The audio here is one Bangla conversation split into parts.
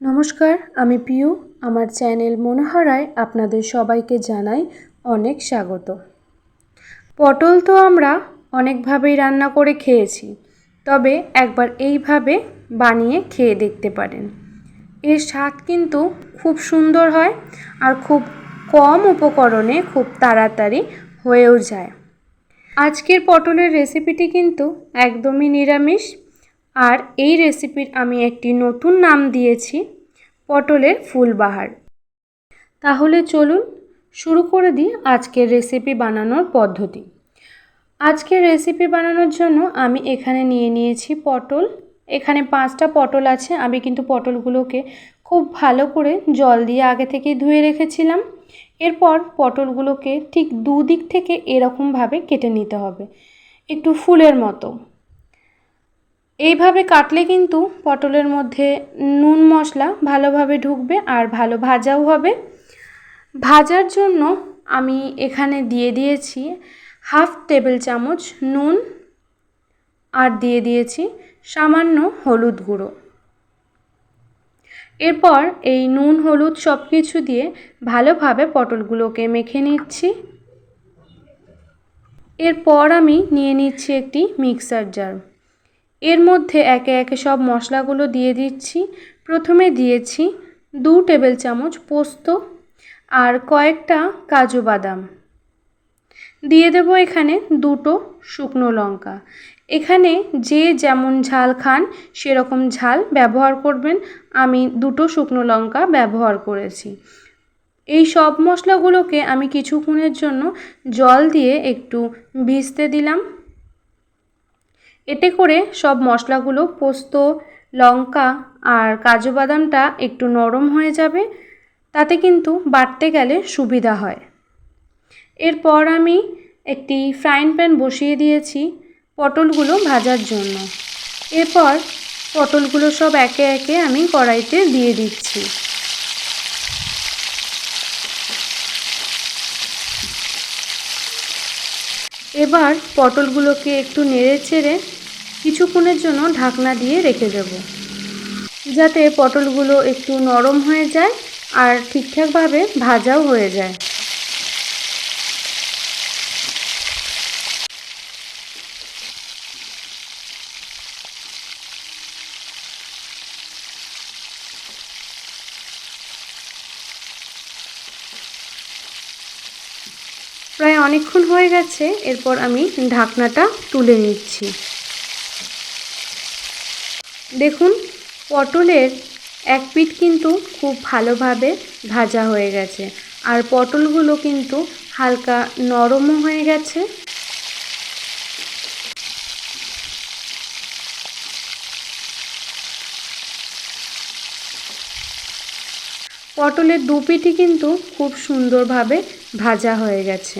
নমস্কার, আমি পিউ। আমার চ্যানেল মনোহরায় আপনাদের সবাইকে জানাই অনেক স্বাগত। পটল তো আমরা অনেকভাবেই রান্না করে খেয়েছি, তবে একবার এইভাবে বানিয়ে খেয়ে দেখতে পারেন। এর স্বাদ কিন্তু খুব সুন্দর হয় আর খুব কম উপকরণে খুব তাড়াতাড়ি হয়েও যায়। আজকের পটলের রেসিপিটি কিন্তু একদমই নিরামিষ আর এই রেসিপির আমি একটি নতুন নাম দিয়েছি, পটলের ফুলবাহার। তাহলে চলুন শুরু করে দিই আজকের রেসিপি বানানোর পদ্ধতি। আজকের রেসিপি বানানোর জন্য আমি এখানে নিয়ে নিয়েছি পটল। এখানে পাঁচটা পটল আছে, আমি কিন্তু পটলগুলোকে খুব ভালো করে জল দিয়ে আগে থেকেই ধুয়ে রেখেছিলাম। এরপর পটলগুলোকে ঠিক দুদিক থেকে এরকমভাবে কেটে নিতে হবে, একটু ফুলের মতো। এইভাবে কাটলে কিন্তু পটলের মধ্যে নুন মশলা ভালোভাবে ঢুকবে আর ভালো ভাজাও হবে। ভাজার জন্য আমি এখানে দিয়ে দিয়েছি হাফ টেবিল চামচ নুন আর দিয়ে দিয়েছি সামান্য হলুদ গুঁড়ো। এরপর এই নুন, হলুদ সব কিছু দিয়ে ভালোভাবে পটলগুলোকে মেখে নিচ্ছি। এরপর আমি নিয়ে নিচ্ছি একটি মিক্সার জার। এর মধ্যে একে একে সব মশলাগুলো দিয়ে দিচ্ছি। প্রথমে দিয়েছি দু টেবিল চামচ পোস্ত আর কয়েকটা কাজু বাদাম। দিয়ে দেবো এখানে দুটো শুকনো লঙ্কা। এখানে যে যেমন ঝাল খান সেরকম ঝাল ব্যবহার করবেন। আমি দুটো শুকনো লঙ্কা ব্যবহার করেছি। এই সব মশলাগুলোকে আমি কিছুক্ষণের জন্য জল দিয়ে একটু ভিজতে দিলাম। এতে করে সব মশলাগুলো পোস্ত, লঙ্কা আর কাজু বাদামটা একটু নরম হয়ে যাবে। তাতে কিন্তু বাটতে গেলে সুবিধা হয়। এরপর আমি একটি ফ্রাইং প্যান বসিয়ে দিয়েছি পটলগুলো ভাজার জন্য। এরপর পটলগুলো সব একে একে আমি কড়াইতে দিয়ে দিচ্ছি। এবার পটলগুলোকে একটু নেড়ে চেড়ে কিছুক্ষণের জন্য ঢাকনা দিয়ে রেখে দেব। যাতে পটলগুলো একটু নরম হয়ে যায় আর ঠিকঠাকভাবে ভাজাও হয়ে যায়। প্রায় অনেকক্ষণ হয়ে গেছে, এরপর আমি ঢাকনাটা তুলে নিচ্ছি। দেখুন, পটলের এক পিঠ কিন্তু খুব ভালোভাবে ভাজা হয়ে গেছে। আর পটলগুলো কিন্তু হালকা নরমও হয়ে গেছে। পটলের দু পিঠই কিন্তু খুব সুন্দরভাবে ভাজা হয়ে গেছে।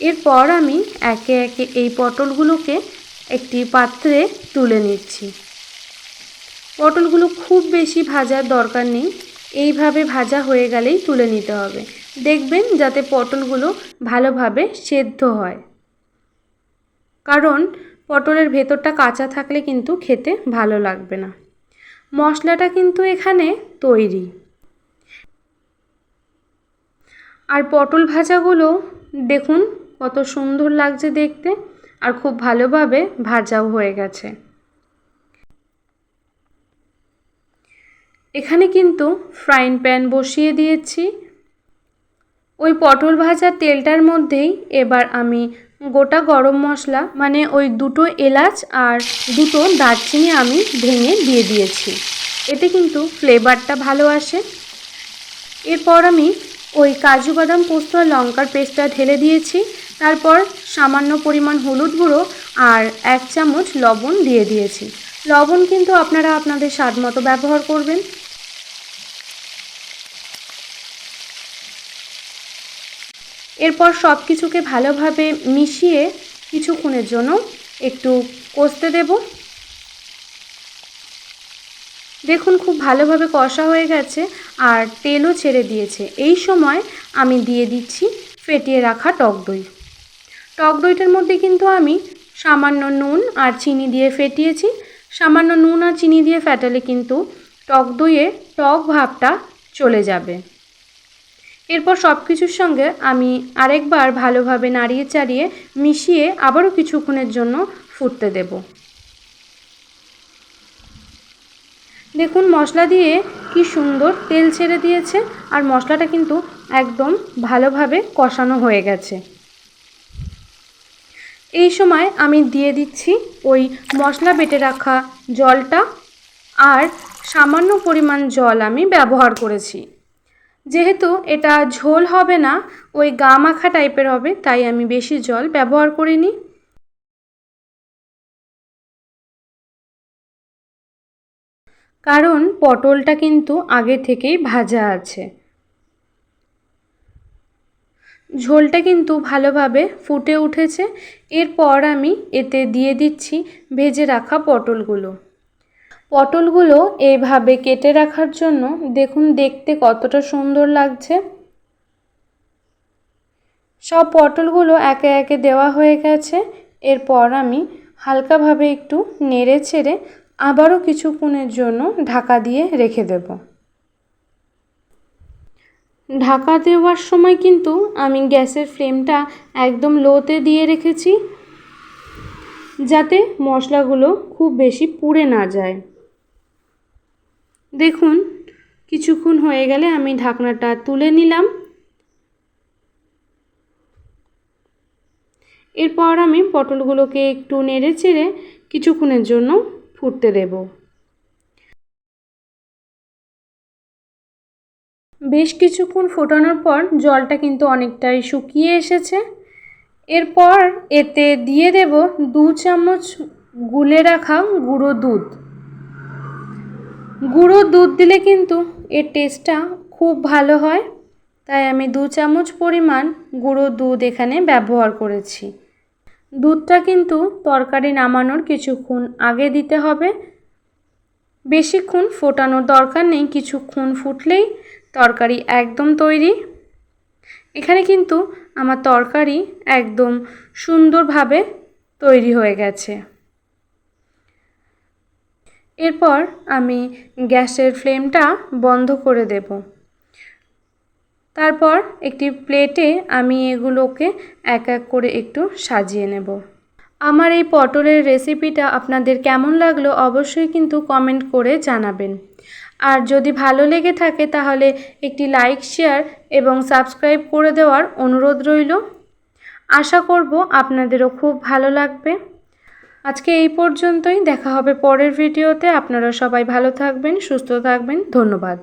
এরপর আমি একে একে এই পটলগুলোকে একটি পাত্রে তুলে নিচ্ছি। পটলগুলো খুব বেশি ভাজার দরকার নেই। এইভাবে ভাজা হয়ে গেলেই তুলে নিতে হবে। দেখবেন যাতে পটলগুলো ভালোভাবে সেদ্ধ হয়। কারণ পটলের ভেতরটা কাঁচা থাকলে কিন্তু খেতে ভালো লাগবে না। মশলাটা কিন্তু এখানে তৈরি। আর পটল ভাজাগুলো দেখুন কত সুন্দর লাগছে দেখতে। আর খুব ভালোভাবে ভাজাও হয়ে গেছে। এখানে কিন্তু ফ্রাইং প্যান বসিয়ে দিয়েছি। ওই পটল ভাজার তেলটার মধ্যেই এবার আমি গোটা গরম মশলা মানে ওই দুটো এলাচ আর দুটো দারচিনি আমি ভেঙে দিয়ে দিয়েছি। এতে কিন্তু ফ্লেভারটা ভালো আসে। এরপর আমি ওই কাজু বাদাম, পোস্ত আর লঙ্কার পেস্টটা ঢেলে দিয়েছি। তারপর সামান্য পরিমাণ হলুদ গুঁড়ো আর এক চামচ লবণ দিয়ে দিয়েছি। লবণ কিন্তু আপনারা আপনাদের স্বাদ মতো ব্যবহার করবেন। এরপর সব কিছুকে ভালোভাবে মিশিয়ে কিছুক্ষণের জন্য একটু কষতে দেব। দেখুন খুব ভালোভাবে কষা হয়ে গেছে আর তেলও ছেড়ে দিয়েছে। এই সময় আমি দিয়ে দিচ্ছি ফেটিয়ে রাখা টক দই। টক দইটার মধ্যে কিন্তু আমি সামান্য নুন আর চিনি দিয়ে ফেটিয়েছি। সামান্য নুন আর চিনি দিয়ে ফেটালে কিন্তু টক দইয়ে টক ভাবটা চলে যাবে। এরপর সব কিছুর সঙ্গে আমি আরেকবার ভালোভাবে নাড়িয়ে চাড়িয়ে মিশিয়ে আবারও কিছুক্ষণের জন্য ফুটতে দেব। দেখুন, মশলা দিয়ে কি সুন্দর তেল ছেড়ে দিয়েছে আর মশলাটা কিন্তু একদম ভালোভাবে কষানো হয়ে গেছে। এই সময় আমি দিয়ে দিচ্ছি ওই মশলা বেটে রাখা জলটা আর সামান্য পরিমাণ জল আমি ব্যবহার করেছি। যেহেতু এটা ঝোল হবে না, ওই গা মাখা টাইপের হবে, তাই আমি বেশি জল ব্যবহার করিনি। কারণ পটলটা কিন্তু আগে থেকেই ভাজা আছে। ঝোলটা কিন্তু ভালোভাবে ফুটে উঠেছে। এরপর আমি এতে দিয়ে দিচ্ছি ভেজে রাখা পটলগুলো। পটলগুলো এইভাবে কেটে রাখার জন্য দেখুন দেখতে কতটা সুন্দর লাগছে। সব পটলগুলো একে একে দেওয়া হয়ে গেছে। এরপর আমি হালকাভাবে একটু নেড়ে ছেড়ে আবারও কিছুক্ষণের জন্য ঢাকা দিয়ে রেখে দেব। ঢাকা দেওয়ার সময় কিন্তু আমি গ্যাসের ফ্লেমটা একদম লোতে দিয়ে রেখেছি। যাতে মশলাগুলো খুব বেশি পুড়ে না যায়। দেখুন, কিছুক্ষণ হয়ে গেলে আমি ঢাকনাটা তুলে নিলাম। এরপর আমি পটলগুলোকে একটু নেড়ে চেড়ে কিছুক্ষণের জন্য ফুটতে দেব। বেশ কিছুক্ষণ ফোটানোর পর জলটা কিন্তু অনেকটাই শুকিয়ে এসেছে। এরপর এতে দিয়ে দেব দু চামচ গুলে রাখা গুঁড়ো দুধ। গুঁড়ো দুধ দিলে কিন্তু এর টেস্টটা খুব ভালো হয়। তাই আমি দু চামচ পরিমাণ গুঁড়ো দুধ এখানে ব্যবহার করেছি। দুধটা কিন্তু তরকারি নামানোর কিছুক্ষণ আগে দিতে হবে। বেশিক্ষণ ফোটানোর দরকার নেই, কিছুক্ষণ ফুটলেই তরকারি একদম তৈরি। এখানে কিন্তু আমার তরকারি একদম সুন্দরভাবে তৈরি হয়ে গেছে। এরপর আমি গ্যাসের ফ্লেমটা বন্ধ করে দেব। তারপর একটি প্লেটে আমি এগুলোকে এক এক করে একটু সাজিয়ে নেব। আমার এই পটলের রেসিপিটা আপনাদের কেমন লাগল অবশ্যই কিন্তু কমেন্ট করে জানাবেন। আর যদি ভালো লেগে থাকে তাহলে একটি লাইক, শেয়ার এবং সাবস্ক্রাইব করে দেওয়ার অনুরোধ রইল। আশা করব আপনাদেরও খুব ভালো লাগবে। আজকে এই পর্যন্তই। দেখা হবে পরের ভিডিওতে। আপনারা সবাই ভালো থাকবেন সুস্থ থাকবেন। ধন্যবাদ।